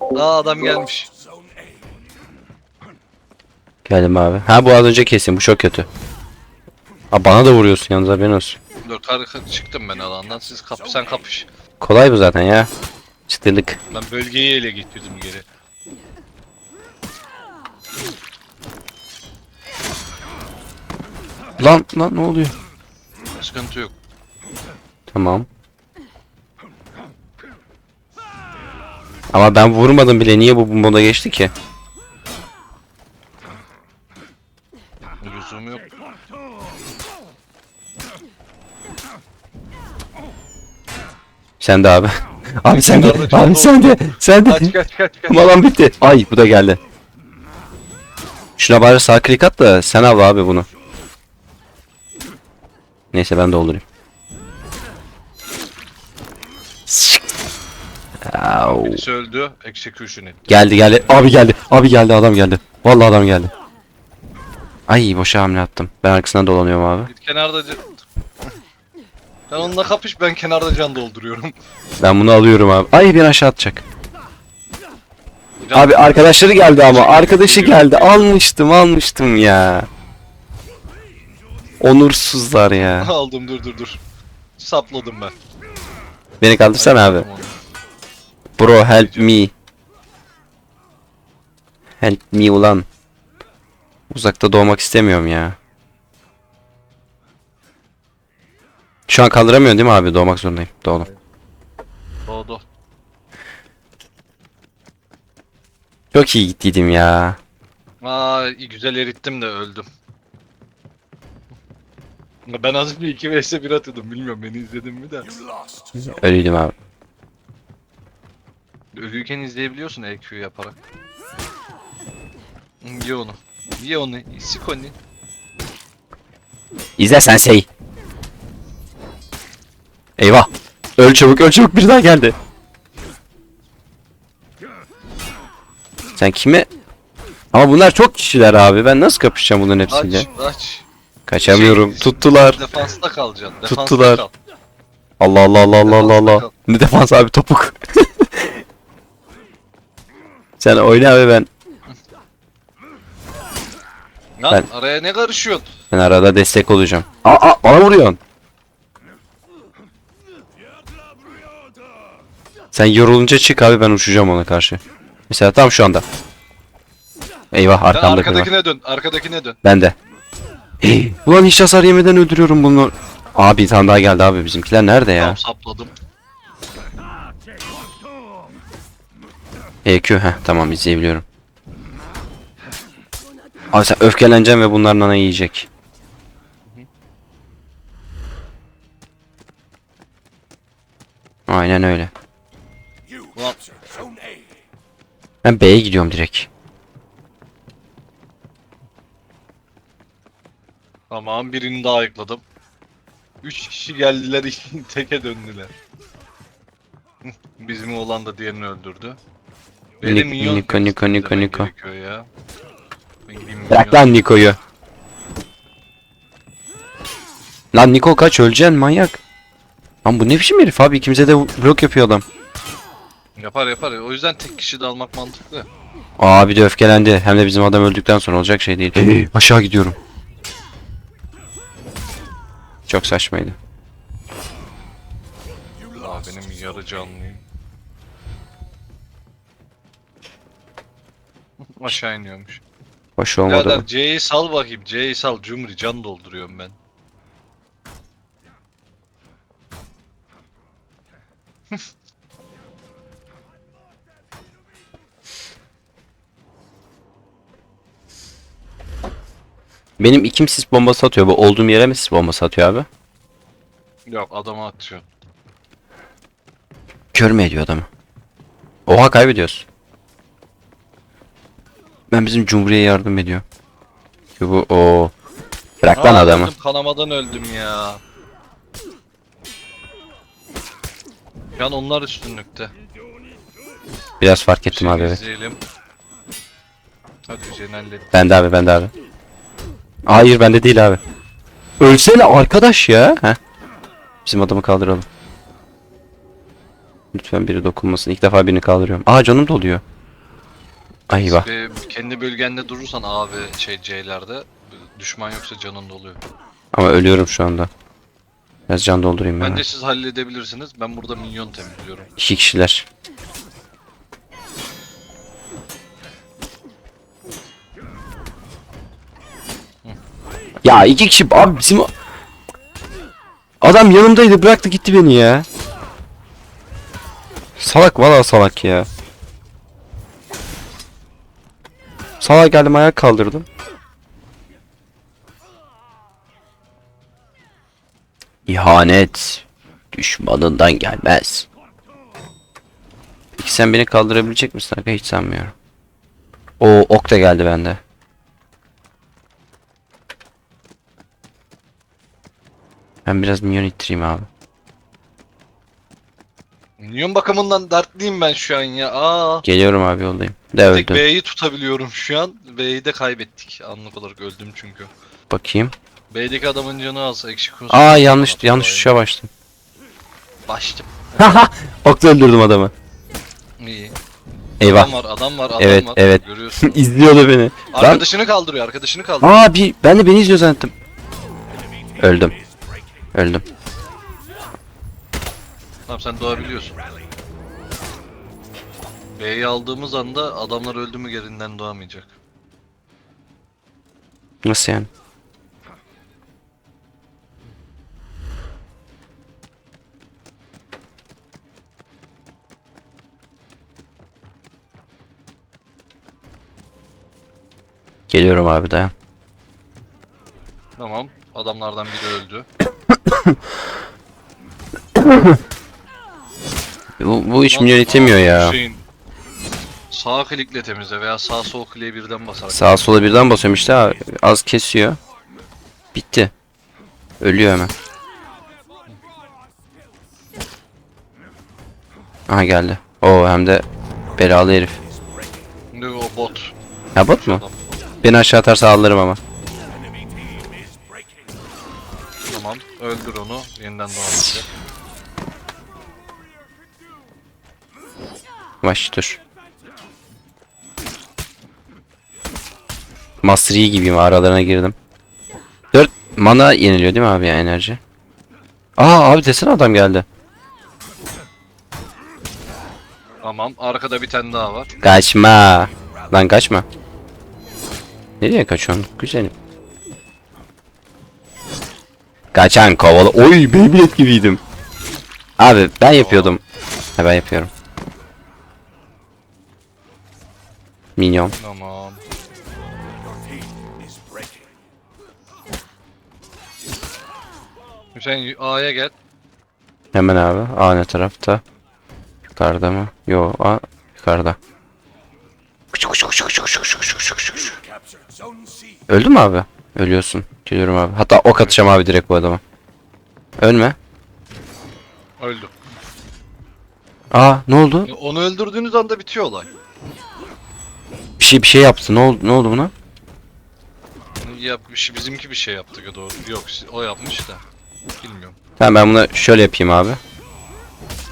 Aa adam gelmiş. Geldim abi. Ha bu az önce kesin. Bu çok kötü. Aa, bana da vuruyorsun yalnız haberin olsun. Dur kar çıktım ben alandan. Siz kap sen kapış. Kolay bu zaten ya. Çıtırlık. Ben bölgeyi ele getirdim geri. Lan lan ne oluyor? Sıkıntı yok. Tamam. Ama ben vurmadım bile. Niye bu moda geçti ki? Lüzumu yok. Sen de abi. abi sen de. Abi sen de. Sen de. Kaç kaç kaç kaç. Malan bitti. Ay bu da geldi. Şuna bari sağ klik at da sen al abi bunu. Neyse ben doldurayım. Au. Birisi öldü. Execution etti. Geldi geldi. Abi geldi. Abi geldi adam geldi. Vallahi adam geldi. Ay boşa hamle attım. Ben arkasından dolanıyorum abi. Git kenarda can... Sen onunla kapış ben kenarda can dolduruyorum. Ben bunu alıyorum abi. Ay bir aşağı atacak. Abi arkadaşları geldi ama. Arkadaşı geldi. Almıştım almıştım ya. Onursuzlar ya. Aldım dur dur dur. Sapladım ben. Beni kaldırsana abi. Tamam. Bro help me. Help me ulan. Uzakta doğmak istemiyorum ya. Şu an kaldıramıyorum değil mi abi? Doğmak zorundayım. Doğdum. Doğdu. Çok iyi gittiydim ya. Aa iyi, güzel erittim de öldüm. Ben az önce 2 vs 1 atıyordum bilmiyorum beni izledin mi de. Ölüydüm abi. Ölüyken izleyebiliyorsun EQ yaparak. Ye onu. Ye onu. Sik onu. İzle sensei. Eyvah. Öl çabuk öl çabuk bir daha geldi. Sen kime? Ama bunlar çok kişiler abi. Ben nasıl kapışacağım bunların hepsiyle? Aç aç. Kaçamıyorum. Şey, Tuttular. Defansta kalacaksın. Defansta Tuttular. kal. Allah Allah Allah Allah Allah. Ne defans abi topuk. Sen oyna abi ben. Lan Ben- araya ne karışıyorsun? Ben arada destek olacağım. Aa, aa bana vuruyorsun. Sen yorulunca çık abi ben uçacağım ona karşı. Mesela tam şu anda. Eyvah Sen arkamda kız var. arkadakine dön. Arkadakine dön. Ben de. Hey, Ulan hiç hasar yemeden öldürüyorum bunu. Abi bir tane daha geldi abi bizimkiler nerede ya? Tam sapladım. EQ heh tamam izleyebiliyorum. Abi sen öfkeleneceksin ve bunlar nana yiyecek. Aynen öyle. Ben B'ye gidiyorum direkt. tamam birini daha ayıkladım. 3 kişi geldiler teke döndüler. Bizim oğlan da diğerini öldürdü. Benim Nik- minyon Niko, Niko, Niko, Niko. gerekiyor Ya. Ben gideyim Bırak minyon- lan Niko'yu. Lan Niko kaç öleceksin manyak. Lan bu ne biçim herif abi ikimize de blok yapıyor adam. Yapar yapar. O yüzden tek kişi de almak mantıklı. Aa bir de öfkelendi. Hem de bizim adam öldükten sonra olacak şey değil. Aşağı gidiyorum. Çok saçmaydı. Aa, benim yarı canlıyım. Aşağı iniyormuş. Hoş olmadı Birader. C'yi sal bakayım. C'yi sal. Cumri can dolduruyorum ben. Benim ikim sis bombası atıyor. Bu olduğum yere mi sis bombası atıyor abi? Yok adama atıyor. Kör mü ediyor adamı? Oha kaybediyoruz. Ben bizim Cumhuriyeye yardım ediyor. Ki bu o. Bırak lan Aa, adamı. öldüm, kanamadan öldüm ya. Can onlar üstünlükte. Biraz fark ettim Şey abi evet. izleyelim. Hadi Hüseyin hallet. Bende abi bende abi. Hayır bende değil abi. Ölsene arkadaş ya. Heh. Bizim adamı kaldıralım. Lütfen biri dokunmasın. İlk defa birini kaldırıyorum. Aa canım doluyor. Ay bak. Ve kendi bölgende durursan A ve şey C'lerde düşman yoksa canın doluyor. Ama ölüyorum şu anda. Biraz can doldurayım ben. Bence siz halledebilirsiniz. Ben burada minyon temizliyorum. İki kişiler. Ya iki kişi abi bizim adam yanımdaydı bıraktı gitti beni ya. Salak valla salak ya. Salak geldim ayak kaldırdım. İhanet düşmanından gelmez. Peki sen beni kaldırabilecek misin? Aga hiç sanmıyorum. O ok da geldi bende. Ben biraz minyon ittireyim abi. Minyon bakımından dertliyim ben şu an ya. Aa. Geliyorum abi yoldayım. De Tek öldüm. B'yi tutabiliyorum şu an. B'yi de kaybettik. Anlık olarak öldüm çünkü. Bakayım. B'deki adamın canı alsa eksik konusu. Aa yanlış yanlış tuşa bastım. Başladım. Okla öldürdüm adamı. İyi. Eyvah. Adam var, adam var, adam Evet, var. evet. Görüyorsun. İzliyordu beni. Arkadaşını kaldırıyor, arkadaşını kaldırıyor. aa bir ben de beni izliyor zannettim. Öldüm. Öldüm. Tamam sen doğabiliyorsun. B'yi aldığımız anda adamlar öldü mü gerinden doğamayacak. Nasıl yani? Geliyorum abi dayan. Tamam. Adamlardan biri öldü. Bu, bu milyon itemiyor aa, ya. Hüseyin, Sağ klikle temizle veya sağ sol kliğe birden basarak. Sağa sola birden basıyorum işte abi. Az kesiyor. Bitti. Ölüyor hemen. Aha geldi. Oo hem de belalı herif. Şimdi o bot. Ya bot mu? Adam. Beni aşağı atarsa alırım ama. Tamam. Öldür onu. Yeniden doğamayacak. Baş dur. Master Yi gibiyim aralarına girdim. 4 mana yeniliyor değil mi abi ya enerji? Aa abi desene adam geldi. Tamam. Arkada bir tane daha var. Kaçma. Lan kaçma. Nereye kaçıyorsun? Güzelim. Kaçan kovalı. Oy Beyblade gibiydim. Abi ben yapıyordum. Ha ben yapıyorum. Minyon. Tamam. Hüseyin A'ya gel. Hemen abi. A ne tarafta? Yukarıda mı? Yo A yukarıda. Öldün mü abi? Ölüyorsun. Geliyorum abi. Hatta ok atacağım abi direkt bu adama. Ölme. Öldü. Aa ne oldu? Onu öldürdüğünüz anda bitiyor olay. Bir şey bir şey yaptı. Ne oldu ne oldu buna? Yapmış, bizimki bir şey yaptı ya doğru. Yok o yapmış da. Bilmiyorum. Tamam ben bunu şöyle yapayım abi.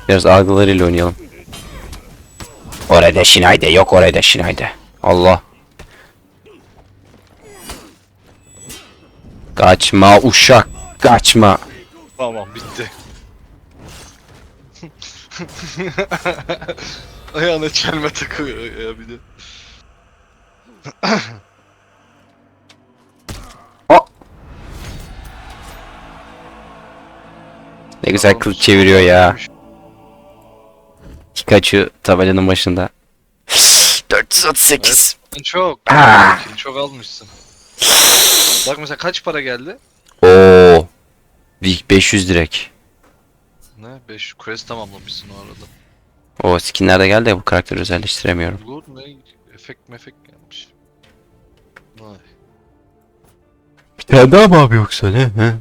Biraz algılarıyla oynayalım. Orada Şinayde yok orada Şinayde. Allah. Kaçma uşak kaçma. Tamam bitti. Ayağına çelme takıyor ya bir de. Ne güzel kılıç çeviriyor ya. Pikachu tabelanın başında. 438. Çok. Ah. Çok almışsın. Bak mesela kaç para geldi? Oo. Big 500 direkt. Ne? 5 quest tamamlamışsın o arada. O skinler de geldi de bu karakteri özelleştiremiyorum. Good ne? Efekt mefek gelmiş. Vay. Bir tane daha mı abi yoksa ne? He?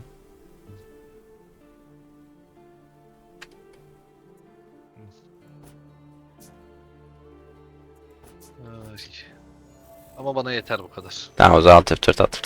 Ay. Ama bana yeter bu kadar. Tamam o zaman alt F4 attım.